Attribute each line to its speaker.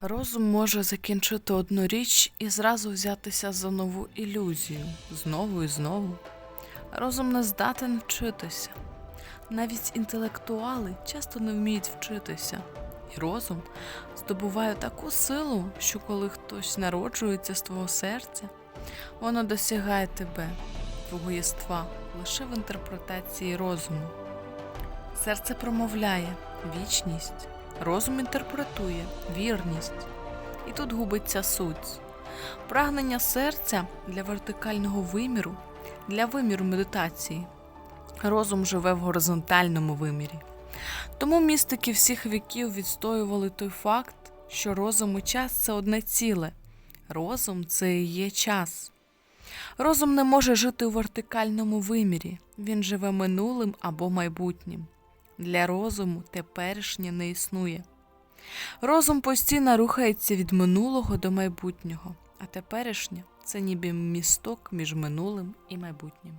Speaker 1: Розум може закінчити одну річ і зразу взятися за нову ілюзію знову і знову. Розум не здатен вчитися. Навіть інтелектуали часто не вміють вчитися. І розум здобуває таку силу, що коли хтось народжується з твого серця, воно досягає тебе, твого єства, лише в інтерпретації розуму. Серце промовляє вічність, розум інтерпретує вірність. І тут губиться суть. Прагнення серця для вертикального виміру, для виміру медитації. Розум живе в горизонтальному вимірі. Тому містики всіх віків відстоювали той факт, що розум і час це одне ціле. Розум це і є час. Розум не може жити у вертикальному вимірі, він живе минулим або майбутнім. Для розуму теперішнє не існує. Розум постійно рухається від минулого до майбутнього, а теперішнє це ніби місток між минулим і майбутнім.